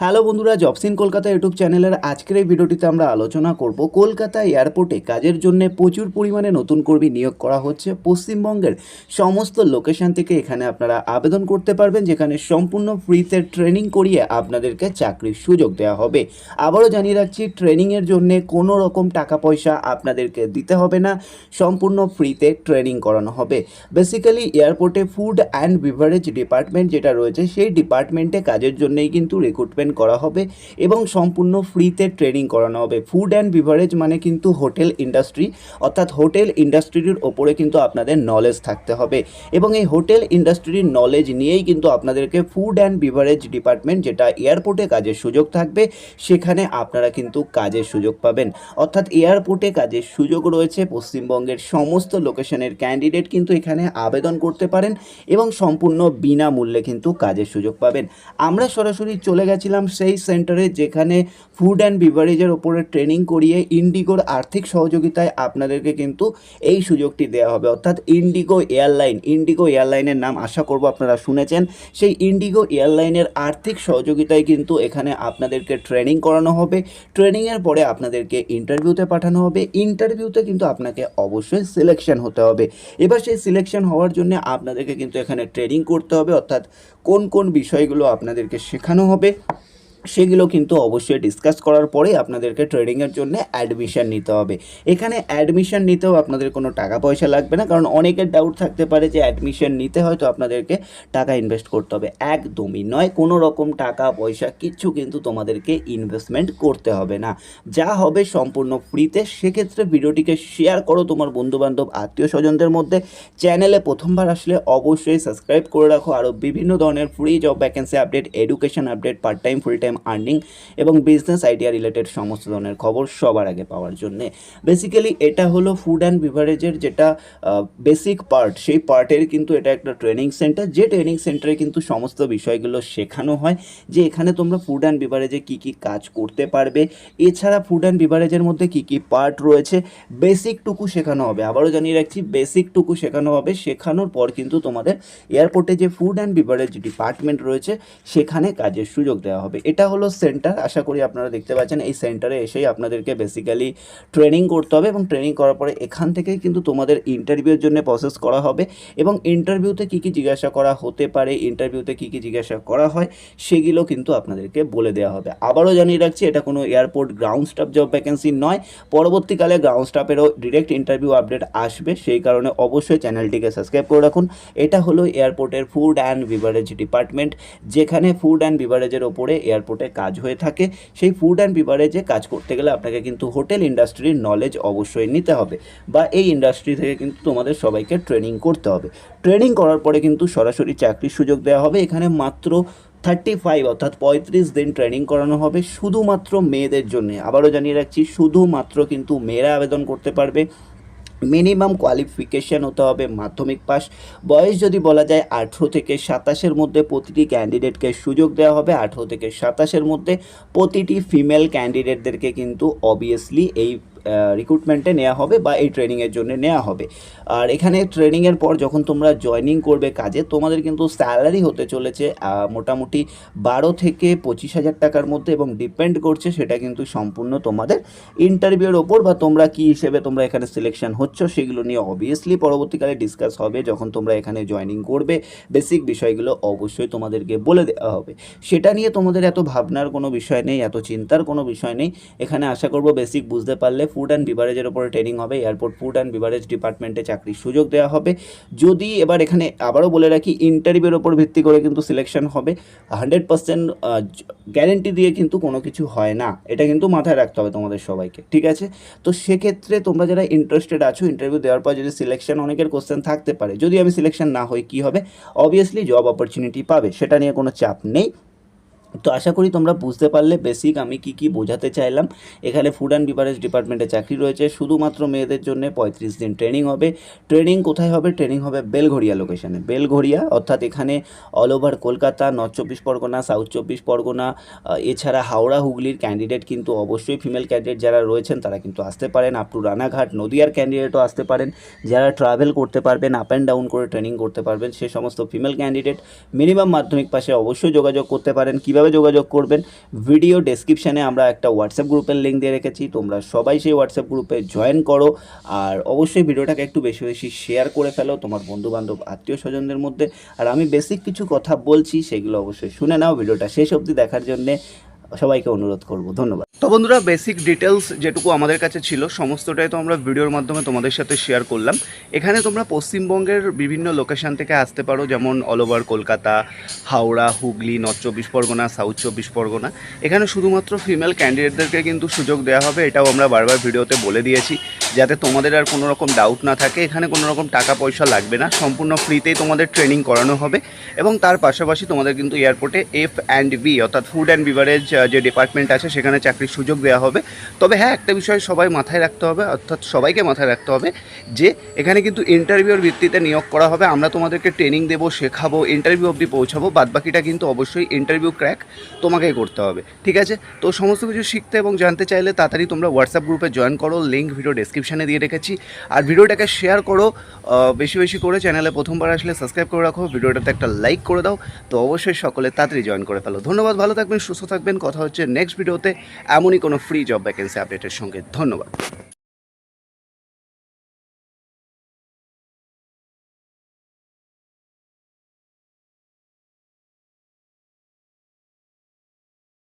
Hello বন্ধুরা, জবসিন Kolkata YouTube চ্যানেলের আজকের এই ভিডিওটিতে আমরা আলোচনা করব কলকাতা এয়ারপোর্টে কাজের জন্য প্রচুর পরিমাণে নতুন কর্মী নিয়োগ করা হচ্ছে। পশ্চিমবঙ্গের সমস্ত লোকেশন থেকে এখানে আপনারা আবেদন করতে পারবেন, যেখানে সম্পূর্ণ ফ্রিতে ট্রেনিং করিয়ে আপনাদেরকে চাকরির সুযোগ দেওয়া হবে। আবারও জানিয়ে রাখছি ট্রেনিংয়ের জন্য কোনো রকম টাকা পয়সা আপনাদেরকে দিতে হবে না, সম্পূর্ণ ফ্রিতে ট্রেনিং করানো হবে। বেসিক্যালি এয়ারপোর্টে ফুড অ্যান্ড বিভারেজ ডিপার্টমেন্ট যেটা রয়েছে, সেই ডিপার্টমেন্টে কাজের জন্যই কিন্তু রিক্রুটমেন্ট করা হবে এবং সম্পূর্ণ ফ্রিতে ট্রেনিং করানো হবে। ফুড অ্যান্ড বিভারেজ মানে কিন্তু হোটেল ইন্ডাস্ট্রি অর্থাৎ হোটেল ইন্ডাস্ট্রির ওপরে কিন্তু আপনাদের নলেজ থাকতে হবে। এবং এই হোটেল ইন্ডাস্ট্রির নলেজ নিয়েই কিন্তু আপনাদেরকে ফুড অ্যান্ড বিভারেজ ডিপার্টমেন্ট যেটা এয়ারপোর্টে কাজের সুযোগ থাকবে, সেখানে আপনারা কিন্তু কাজের সুযোগ পাবেন। অর্থাৎ এয়ারপোর্টে কাজের সুযোগ রয়েছে, পশ্চিমবঙ্গের সমস্ত লোকেশনের ক্যান্ডিডেট কিন্তু এখানে আবেদন করতে পারেন এবং সম্পূর্ণ বিনামূল্যে কিন্তু কাজের সুযোগ পাবেন। আমরা সরাসরি চলে গেছিলাম সেই সেন্টারে যেখানে ফুড অ্যান্ড বিভারেজের ওপরে ট্রেনিং করিয়ে ইন্ডিগোর আর্থিক সহযোগিতায় আপনাদেরকে কিন্তু এই সুযোগটি দেওয়া হবে। অর্থাৎ ইন্ডিগো এয়ারলাইন ইন্ডিগো এয়ারলাইনের নাম আশা করব আপনারা শুনেছেন। সেই ইন্ডিগো এয়ারলাইনের আর্থিক সহযোগিতায় কিন্তু এখানে আপনাদেরকে ট্রেনিং করানো হবে। ট্রেনিংয়ের পরে আপনাদেরকে ইন্টারভিউতে পাঠানো হবে। ইন্টারভিউতে কিন্তু আপনাকে অবশ্যই সিলেকশন হতে হবে। এবার সেই সিলেকশন হওয়ার জন্য আপনাদেরকে কিন্তু এখানে ট্রেনিং করতে হবে। অর্থাৎ কোন কোন বিষয়গুলো আপনাদেরকে শেখানো হবে। সেগুলো কিন্তু অবশ্যই ডিসকাস করার পরে আপনাদেরকে ট্রেডিংয়ের জন্য অ্যাডমিশন নিতে হবে। এখানে অ্যাডমিশন নিতেও আপনাদের কোনো টাকা পয়সা লাগবে না, কারণ অনেকের ডাউট থাকতে পারে যে অ্যাডমিশান নিতে হয়তো আপনাদেরকে টাকা ইনভেস্ট করতে হবে। একদমই নয়, কোনো রকম টাকা পয়সা কিচ্ছু কিন্তু তোমাদেরকে ইনভেস্টমেন্ট করতে হবে না। যা হবে সম্পূর্ণ ফ্রিতে সেক্ষেত্রে ভিডিওটিকে শেয়ার করো তোমার বন্ধুবান্ধব আত্মীয় স্বজনদের মধ্যে। চ্যানেলে প্রথমবার আসলে অবশ্যই সাবস্ক্রাইব করে রাখো। আরও বিভিন্ন ধরনের free job vacancy update education update part time full time earning এবং বিজনেস আইডিয়া রিলেটেড সমস্ত ধরনের খবর সবার আগে পাওয়ার জন্য। বেসিক্যালি এটা হলো ফুড অ্যান্ড বিভারেজের যেটা বেসিক পার্ট সেই পার্টের কিন্তু এটা একটা ট্রেনিং সেন্টার যে ট্রেনিং সেন্টারে কিন্তু সমস্ত বিষয়গুলো শেখানো হয়, যে এখানে তোমরা ফুড অ্যান্ড বিভারেজে কী কী কাজ করতে পারবে। এছাড়া ফুড অ্যান্ড বিভারেজের মধ্যে কী কী পার্ট রয়েছে বেসিকটুকু শেখানো হবে। আবারও জানিয়ে রাখছি বেসিকটুকু শেখানো হবে। শেখানোর পর কিন্তু তোমাদের এয়ারপোর্টে যে ফুড অ্যান্ড বিভারেজ ডিপার্টমেন্ট রয়েছে, সেখানে কাজের সুযোগ দেওয়া হবে। এটা হলো সেন্টার আশা করি আপনারা দেখতে পাচ্ছেন এই সেন্টারে এসেই আপনাদেরকে বেসিক্যালি ট্রেনিং করতে হবে এবং ট্রেনিং করার পরে এখান থেকেই কিন্তু তোমাদের ইন্টারভিউর জন্য প্রসেস করা হবে এবং ইন্টারভিউতে কী কী জিজ্ঞাসা করা হতে পারে ইন্টারভিউতে কী কী জিজ্ঞাসা করা হয় সেগুলো কিন্তু আপনাদেরকে বলে দেওয়া হবে। আবারও জানিয়ে রাখছি, এটা কোনো airport ground staff job vacancy নয়, পরবর্তীকালে গ্রাউন্ড স্টাফেরও ডিরেক্ট ইন্টারভিউ আপডেট আসবে, সেই কারণে অবশ্যই চ্যানেলটিকে সাবস্ক্রাইব করে রাখুন। এটা হলো এয়ারপোর্টের ফুড অ্যান্ড বিভারেজ ডিপার্টমেন্ট যেখানে ফুড অ্যান্ড বিভারেজের ওপরে এয়ারপোর্টে কাজ হয়ে থাকে, সেই ফুড অ্যান্ড বিভারেজে কাজ করতে গেলে আপনাকে কিন্তু হোটেল ইন্ডাস্ট্রির নলেজ অবশ্যই নিতে হবে বা এই ইন্ডাস্ট্রি থেকে কিন্তু তোমাদের সবাইকে ট্রেনিং করতে হবে। ট্রেনিং করার পরে কিন্তু সরাসরি চাকরির সুযোগ দেওয়া হবে, এখানে মাত্র থার্টি ফাইভ অর্থাৎ পঁয়ত্রিশ দিন ট্রেনিং করানো হবে শুধুমাত্র মেয়েদের জন্য। আবারও জানিয়ে রাখছি, শুধুমাত্র কিন্তু মেয়েরা আবেদন করতে পারবে। মিনিমাম কোয়ালিফিকেশান হতে হবে মাধ্যমিক পাস। বয়স যদি বলা যায় আঠেরো থেকে সাতাশের মধ্যে প্রতিটি ক্যান্ডিডেটকে সুযোগ দেওয়া হবে। আঠেরো থেকে সাতাশের মধ্যে প্রতিটি ফিমেল ক্যান্ডিডেটদেরকে কিন্তু অবভিয়াসলি এই রিক্রুটমেন্টে নেওয়া হবে বা এই ট্রেনিংয়ের জন্য নেওয়া হবে। আর এখানে ট্রেনিংয়ের পর যখন তোমরা জয়নিং করবে কাজে, তোমাদের কিন্তু স্যালারি হতে চলেছে মোটামুটি বারো থেকে পঁচিশ হাজার টাকার মধ্যে এবং ডিপেন্ড করছে সেটা কিন্তু সম্পূর্ণ তোমাদের ইন্টারভিউর ওপর বা তোমরা কী হিসেবে তোমরা এখানে সিলেকশন হচ্ছ সেগুলো নিয়ে অবভিয়াসলি পরবর্তীকালে ডিসকাস হবে যখন তোমরা এখানে জয়নিং করবে। বেসিক বিষয়গুলো অবশ্যই তোমাদেরকে বলে দেওয়া হবে। সেটা নিয়ে তোমাদের এত ভাবনার কোনো বিষয় নেই, এত চিন্তার কোনো বিষয় নেই। এখানে আশা করব বেসিক বুঝতে পারলে ফুড অ্যান্ড বিভারেজের ওপরে ট্রেনিং হবে এয়ারপোর্ট ফুড অ্যান্ড বিভারেজ ডিপার্টমেন্টে চাকরির সুযোগ দেওয়া হবে। যদি এবার এখানে আবারও বলে রাখি ইন্টারভিউর ওপর ভিত্তি করে কিন্তু সিলেকশন হবে। হান্ড্রেড পার্সেন্ট গ্যারেন্টি দিয়ে কিন্তু কোনো কিছু হয় না। এটা কিন্তু মাথায় রাখতে হবে তোমাদের সবাইকে, ঠিক আছে? তো সেক্ষেত্রে তোমরা যারা ইন্টারেস্টেড আছো ইন্টারভিউ দেওয়ার পর যদি সিলেকশন অনেকের কোশ্চেন থাকতে পারে, যদি আমি সিলেকশন না হই, কী হবে? অবভিয়াসলি জব অপরচুনিটি পাবে, সেটা নিয়ে কোনো চাপ নেই। তো আশা করি তোমরা বুঝতে পারলে। বেসিক আমি কি কি বোঝাতে চাইলাম। এখানে ফুড অ্যান্ড বিভারেজ ডিপার্টমেন্টে চাকরি রয়েছে। শুধুমাত্র মেয়েদের জন্য পঁয়ত্রিশ দিন ট্রেনিং হবে। ট্রেনিং কোথায় হবে? ট্রেনিং হবে বেলঘড়িয়া লোকেশানে বেলঘড়িয়া, অর্থাৎ এখানে অল ওভার কলকাতা নর্থ চব্বিশ পরগনা সাউথ চব্বিশ পরগনা এছাড়া হাওড়া, হুগলির ক্যান্ডিডেট কিন্তু অবশ্যই ফিমেল ক্যান্ডিডেট যারা রয়েছেন, তারা কিন্তু আসতে পারেন। আপ টু রানাঘাট, নদিয়ার ক্যান্ডিডেটও আসতে পারেন। যারা ট্রাভেল করতে পারবেন আপ অ্যান্ড ডাউন করে ট্রেনিং করতে পারবেন, সে সমস্ত ফিমেল ক্যান্ডিডেট মিনিমাম মাধ্যমিক পাশে অবশ্যই যোগাযোগ করতে পারেন। কীভাবে কীভাবে যোগাযোগ করবেন ভিডিও ডেসক্রিপশানে আমরা একটা হোয়াটসঅ্যাপ গ্রুপের লিঙ্ক দিয়ে রেখেছি, তোমরা সবাই সেই হোয়াটসঅ্যাপ গ্রুপে জয়েন করো। আর অবশ্যই ভিডিওটাকে একটু বেশি বেশি শেয়ার করে ফেলো তোমার বন্ধুবান্ধব আত্মীয় স্বজনদের মধ্যে। আর আমি বেসিক কিছু কথা বলছি, সেগুলো অবশ্যই শুনে নাও, ভিডিওটা শেষ অবধি দেখার জন্যে। সবাইকে অনুরোধ করব, ধন্যবাদ। তো বন্ধুরা বেসিক ডিটেলস যেটুকু আমাদের কাছে ছিল, সমস্তটাই তো আমরা ভিডিওর মাধ্যমে তোমাদের সাথে শেয়ার করলাম। এখানে তোমরা পশ্চিমবঙ্গের বিভিন্ন লোকেশন থেকে আসতে পারো, যেমন all over Kolkata, Howrah, Hooghly north চব্বিশ পরগনা সাউথ চব্বিশ পরগনা। এখানে শুধুমাত্র ফিমেল ক্যান্ডিডেটদেরকে কিন্তু সুযোগ দেওয়া হবে, এটাও আমরা বারবার ভিডিওতে বলে দিয়েছি, যাতে তোমাদের আর কোনো রকম ডাউট না থাকে, এখানে কোনো রকম টাকা পয়সা লাগবে না, সম্পূর্ণ ফ্রিতেই তোমাদের ট্রেনিং করানো হবে। এবং তার পাশাপাশি তোমাদের কিন্তু এয়ারপোর্টে এফ অ্যান্ড বি অর্থাৎ ফুড অ্যান্ড বিভারেজ যে ডিপার্টমেন্ট আছে, সেখানে চাকরির সুযোগ দেওয়া হবে। তবে হ্যাঁ একটা বিষয় সবাই মাথায় রাখতে হবে, অর্থাৎ সবাইকে মাথায় রাখতে হবে যে এখানে কিন্তু ইন্টারভিউর ভিত্তিতে নিয়োগ করা হবে। আমরা তোমাদেরকে ট্রেনিং দেবো, শেখাবো ইন্টারভিউ অবধি পৌঁছাবো, বাদবাকিটা কিন্তু অবশ্যই ইন্টারভিউ ক্র্যাক তোমাকেই করতে হবে। ঠিক আছে? তো সমস্ত কিছু শিখতে এবং জানতে চাইলে তাড়াতাড়ি তোমরা হোয়াটসঅ্যাপ গ্রুপে জয়েন করো লিঙ্ক ভিডিও ডেসক্রিপশানে দিয়ে রেখেছি। আর ভিডিওটাকে শেয়ার করো বেশি বেশি করে চ্যানেলে প্রথমবার আসলে সাবস্ক্রাইব করে রাখো। ভিডিওটাতে একটা লাইক করে দাও। তো অবশ্যই সকলে তাড়াতাড়ি জয়েন করে ফেলো। ধন্যবাদ, ভালো থাকবেন, সুস্থ থাকবেন। কথা হচ্ছে নেক্সট ভিডিওতে এমনই কোনো ফ্রি জব ভ্যাকেন্সি আপডেটের সঙ্গে। ধন্যবাদ।